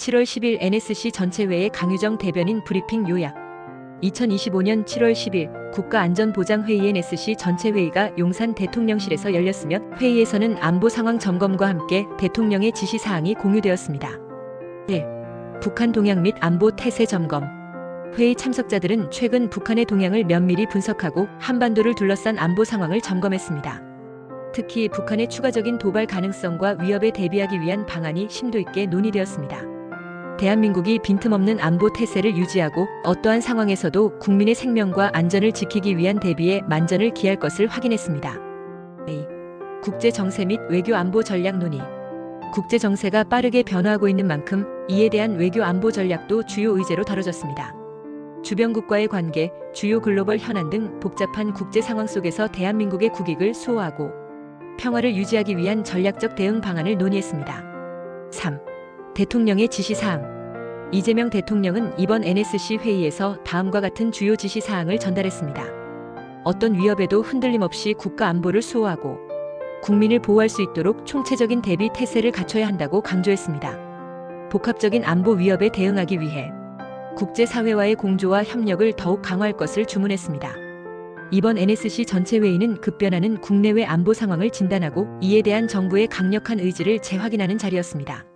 7월 10일 NSC 전체회의 강유정 대변인 브리핑 요약 2025년 7월 10일 국가안전보장회의 NSC 전체회의가 용산 대통령실에서 열렸으며 회의에서는 안보 상황 점검과 함께 대통령의 지시사항이 공유되었습니다. 1. 북한 동향 및 안보 태세 점검 회의 참석자들은 최근 북한의 동향을 면밀히 분석하고 한반도를 둘러싼 안보 상황을 점검했습니다. 특히 북한의 추가적인 도발 가능성과 위협에 대비하기 위한 방안이 심도 있게 논의되었습니다. 대한민국이 빈틈없는 안보 태세를 유지하고 어떠한 상황에서도 국민의 생명과 안전을 지키기 위한 대비에 만전을 기할 것을 확인했습니다. A. 국제 정세 및 외교 안보 전략 논의. 국제 정세가 빠르게 변화하고 있는 만큼 이에 대한 외교 안보 전략도 주요 의제로 다뤄졌습니다. 주변국과의 관계, 주요 글로벌 현안 등 복잡한 국제 상황 속에서 대한민국의 국익을 수호하고 평화를 유지하기 위한 전략적 대응 방안을 논의했습니다. 3. 대통령의 지시사항. 이재명 대통령은 이번 NSC 회의에서 다음과 같은 주요 지시사항을 전달했습니다. 어떤 위협에도 흔들림 없이 국가 안보를 수호하고 국민을 보호할 수 있도록 총체적인 대비 태세를 갖춰야 한다고 강조했습니다. 복합적인 안보 위협에 대응하기 위해 국제사회와의 공조와 협력을 더욱 강화할 것을 주문했습니다. 이번 NSC 전체 회의는 급변하는 국내외 안보 상황을 진단하고 이에 대한 정부의 강력한 의지를 재확인하는 자리였습니다.